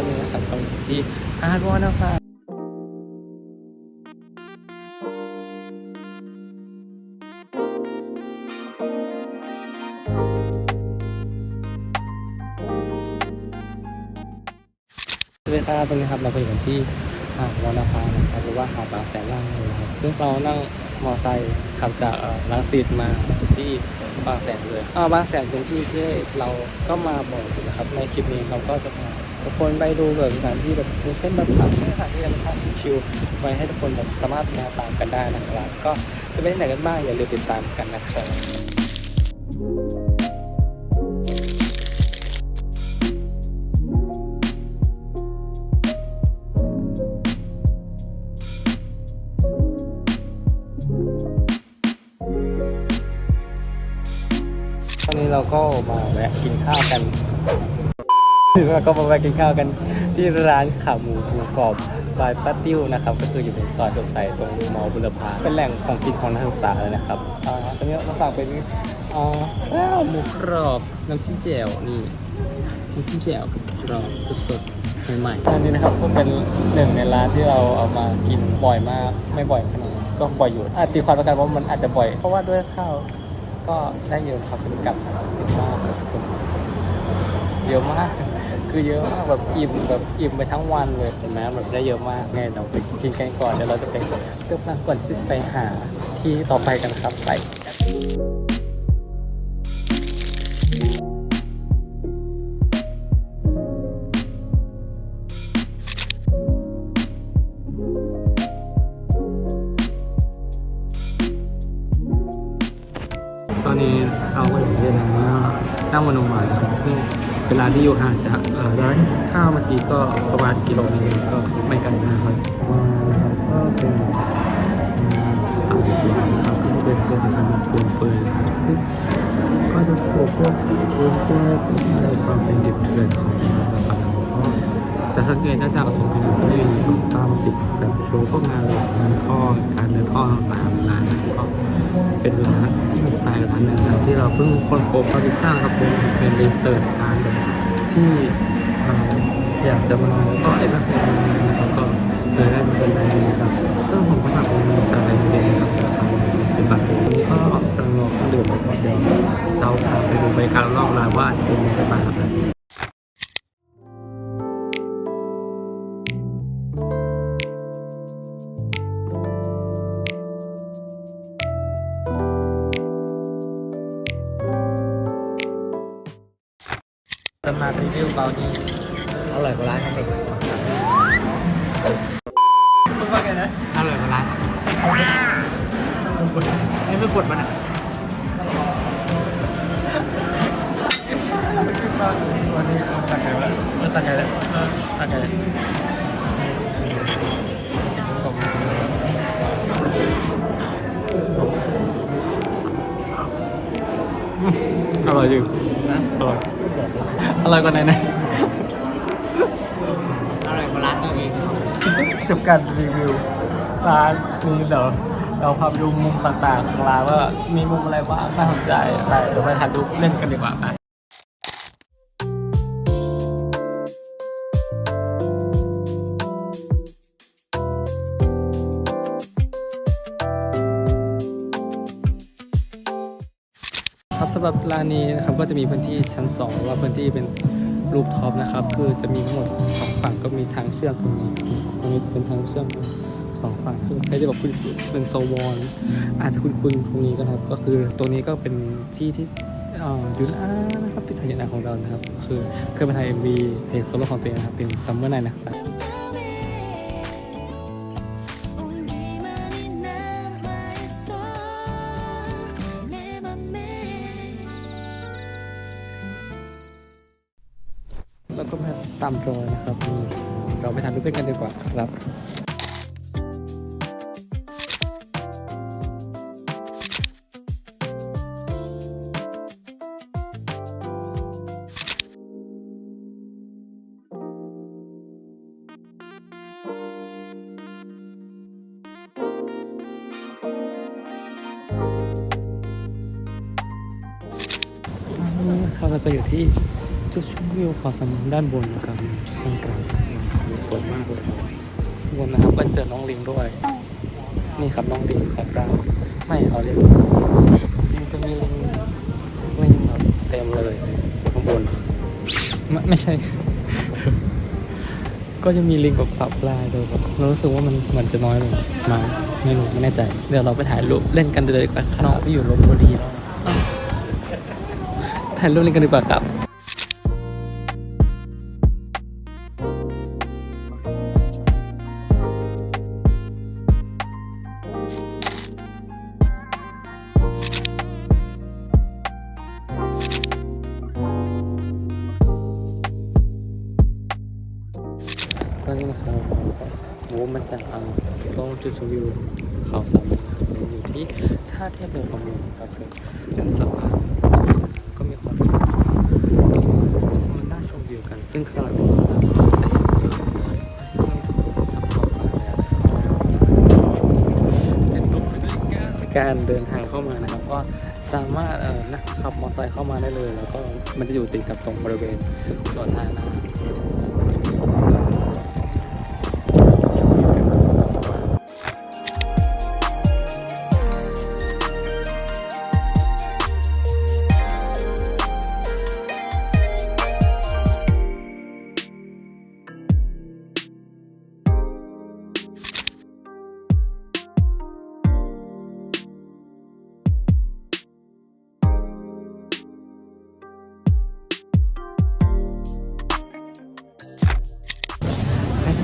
อนนี้นะครับตรงที่หาร์ดวอนภาสวัสดีครับตรงนี้ครับเราไปอยู่ที่หาดวอนภานะครับหรือว่าหาดบางแสนล่างนั่นเองครับซึ่งเรานั่ง มอไซค์ขับจากลังสิตมาที่บางแสนเลยอ่าบางแสนเป็นที่ที่เราก็มาบ่อยนะครับ ในคลิปนี้เราก็จะพาทุกคนไปดูแบบสถานที่แบบเช่นแบบพักสถานที่ธรรมชาติชิลไว้ให้ทุกคนแบบสามารถมาตามกันได้นะครับ ก็จะไปไหนกันบ้างอย่าลืมติดตามกันนะครับ เราก็มาแวะกินข้าวกันเราก็มาแวะกินข้าวกันที่ร้านขาหมูหมูกรอบบายป้าติ้วนะครับ ก็คืออยู่ในซอยสดใสตรงมอบุรพาเป็นแหล่งของกินของนักศึกษาเลยนะครับอ่าตอนนี้เราสั่งเป็นอ่าข้าวหมูกรอบน้ำจิ้มแจ่วนี่น้ำจิ้มแจ่วกรอบสดๆใหม่ๆอันนี้นะครับก็เป็นหนึ่งในร้านที่เราเอามากินบ่อยมากไม่บ่อยขนาดก็บ่อยอยู่อาตีความประกันว่ามันอาจจะบ่อยเพราะว่าด้วยข้าว ก็ได้เยอะครับเป็นกับเยอะมากเยอะมาก คือเยอะมากแบบอิ่มแบบอิ่มไปทั้งวันเลยเห็นไหมแบบได้เยอะมากไงเราไปกินกันก่อนเดี๋ยวเราจะไปเพื่อมาก่อนที่ไปหาที่ต่อไปกันครับไป อนนี้เราก็อยู่ที่ร้านน้ำมันนมหวานนะครับซึ่งเป็นร้านที่อยู่ห่างจากเอ่อร้านข้าวเมื่อกี้ก็ประมาณกิโลนึงก็ไม่ไกลมากครับมานะครับก็เป็นสไตล์ญี่ปุ่นะครับก็เป็นเสื้อที่ทำเปิดซึ่งก็จะโฟกัสเปื้อนในความเป็นดิบเถื่อนของนะครับเรา จะสังเกตได้จากตรงนี้จะไม่มีตามติดแบบโชว์พวกงานเลยงานท่อการเดินท่อต่างๆร้านก็เป็นร้านที่มีสไตล์ร้านหนึ่งครับที่เราเพิ่งค้นพบมาติดูข้งครับเป็นเป็นรีเสิร์ชร้านแบบที่อยากจะมาแล้วก็ไอ้บ้างนะครับก็เลยได้เป็นรายนี้นะครับซึ่งผมก็ทำเป็นรายนี้นะครับราคาสิบบาทวันนี้ก็กำลังรอเครื่องดื่มแล้วก็เดี๋ยวเราพาไปดูบรรยากาศรอบร้านว่าจะเป็นยังไงบ้างครับ เบาดีอร่อยกว่าร้านนั่นเองคุณว่าไงนะอร่อยกว่าร้านไม่ไม่กดมันอะวันนี้เอาตักไก่แล้วเอาตักไก่แล้วเอาตักไก่ อร่อยกว่าไหนนะอร่อยกว่าร้านตัวเองจบการรีวิวร้านนี้เดี๋ยวเราพาไปดูมุมต่างๆของร้านว่ามีมุมอะไรบ้างน่าสนใจอะไรเดี๋ยวไปถ่ายรูปเล่นกันดีกว่าไป ครับสำหรับร้านนี้นะครับก็จะมีพื้นที่ชั้น2หรือว่าพื้นที่เป็นรูปท็อปนะครับ คือจะมีทั้งหมดสองฝั่งก็มีทางเชื่อมตรงนี้ตรงนี้เป็นทางเชื่อมสองฝั่งคือใครจะบอกคุณเป็นโซวอนอาจจะคุณคุณตรงนี้ก็ครับ ก็คือตรงนี้ก็เป็นที่ที่อ่อยูนอานะครับพิธีนาของเรานะครับ คือเคยมาถ่ายเอ็มวีเพลงโซโล่ของตัวเองนะครับเป็นซัมเมอร์ไนนะครับามรอยนะครับนี่เราไปทำรูปเล่นกันดีกว่าครับเราจะอยู่ที่ จุดชมวิวเขาสมด้านบนนะครับตรงกลางสวยมากเลยบนนะครับก็เจอน้องลิงด้วย นี่ครับน้องลิงของเราไม่เอาเรียกมันจะมีลิงลิงแบบเต็มเลยข้างบนไม่ไม่ใช่ ก็จะมีลิงกับปรับลายเลยแบบเรารู้สึกว่ามันเหมือนจะน้อยลงมาไม่รู้ไม่แน่ใจ เดี๋ยวเราไปถ่ายรูปเล่นกันเลยดีกว่าข้างนอกไปอยู่ลบบุรีแล้วอ้าวถ่ายรูปเล่นกันดีกว่าครับ นี้นะครับก็โว้มาจากเอาตรงจุดชมวิวเขาสามมุกนะครับอยู่ที่ท่าเทียบเรือประมงครับซึ่งเป็นสะพานก็มีความมันน่าชมวิวกัน ซึ่งข้างหลังเราจะนี้การเดินทางเข้ามานะครับก็สามารถเอ่อนะขับมอเตอร์ไซค์เข้ามาได้เลย แล้วก็มันจะอยู่ติดกับตรงบริเวณสวนสาธารณะ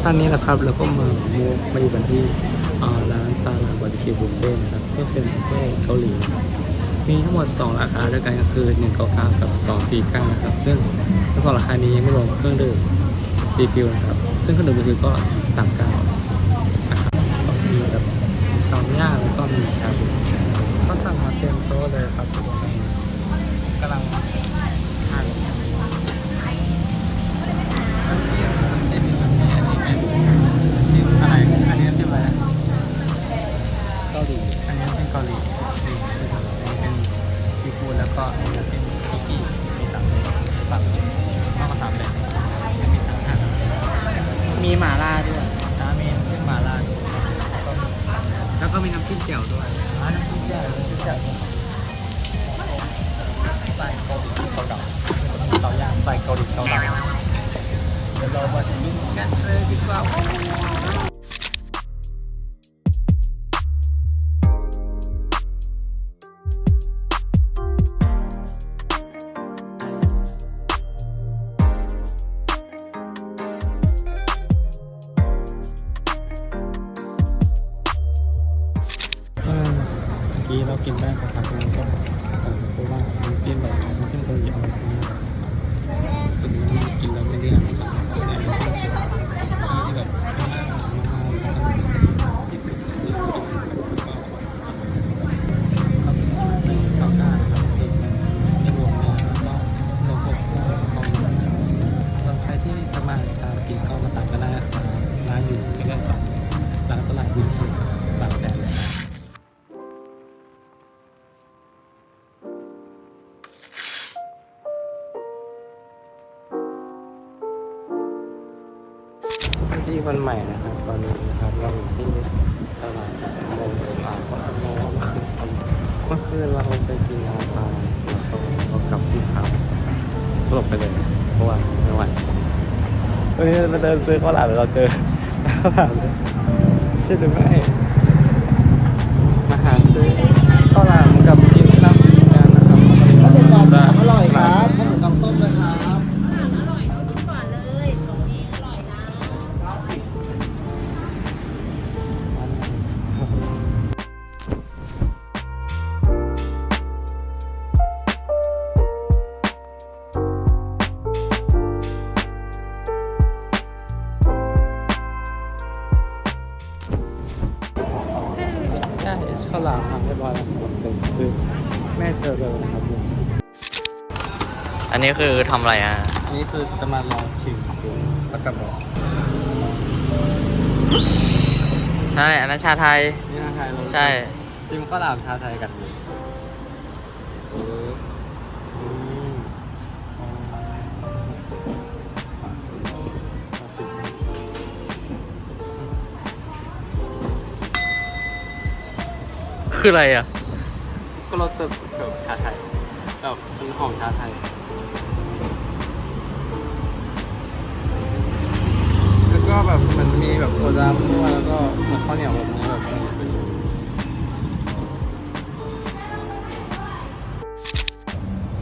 ตอนนี้นะครับเราก็มามูมาอยู่กันที่ร้านซาลาบาร์บีคิวบุฟเฟ่นะครับก็เป็นบุฟเฟ่เกาหลีมีทั้งหมด 2 ราคาด้วยกันก็คือ199กับ249นะครับซึ่งทั้งสองราคานี้ยังไม่รวมเครื่องดื่มรีฟิลนะครับซึ่งเครื่องดื่มรีฟิลก็39นะครับก็มีแบบเตาย่างแล้วก็มีชาบูก็สั่งมาเต็มโต๊ะเลยครับกำลังทาน อะไร อันนี้เป็นอะไรเกาหลี อันนี้ เป็นเกาหลีนี่นะครับอันนี้เป็นซีฟู้ดแล้วก็อันนี้เป็นคุกกี้ เมื่อคืนเราไปกินอาซาแล้วก็เรากลับที่พักสลบไปเลยเพราะว่าไม่ไหวเฮ้ยมาเดินซื้อข้าวหลามเราเจอข้าวหลามเลยใช่หรือไม่ ช่ข้าวหลามทำเรียบร้อยแล้วครับเป็นคือแม่เจอเลยนะครับผมอันนี้คือทำอะไรอะ อันนี้คือจะมาลองชิมดูสักกระบอกนั่นแหละอันนั้นชาไทยนี่นะไทยเราใช่ ชิมข้าวหลามชาไทยกันเคืออะไรอะ ก็รสแบบแบบชาไทยแบบมันหอมชาไทยแล้วก็แบบมันมีแบบโซดามั่วแล้วก็เหมือนข้าวเหนียวแบบนี้แบบ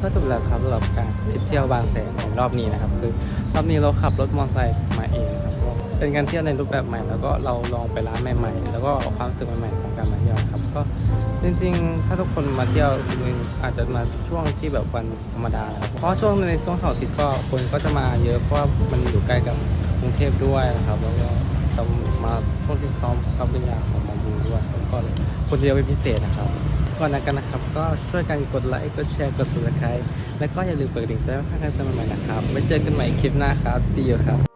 ก็จบแล้วครับสำหรับการทริปเที่ยวบางแสนของรอบนี้นะครับ คือรอบนี้เราขับรถมอเตอร์ไซค์มาเองนะครับก็เป็นการเที่ยวในรูปแบบใหม่ แล้วก็เราลองไปร้านใหม่ ๆ แล้วก็เอาความรู้สึกใหม่ๆของการมาเที่ยวครับ ก็จริงๆ ถ้าทุกคนมาเที่ยวอาจจะมาช่วงที่แบบวันธรรมดานะครับเพราะช่วงในช่วงเสาร์อาทิตย์ก็คนก็จะมาเยอะเพราะว่ามันอยู่ใกล้กับกรุงเทพด้วยนะครับแล้วก็มาช่วงที่ซ้อมกับปริญญาของมาบูด้วยก็เลยคนเดียวเป็นพิเศษนะครับก่อนหน้ากันนะครับ ก็ช่วยกันกดไลค์กดแชร์กด subscribe แล้วก็อย่าลืมกดกระดิ่งแจ้งเตือนให้กันเสมอใหม่นะครับไว้เจอกันใหม่คลิปหน้าครับ see you ครับ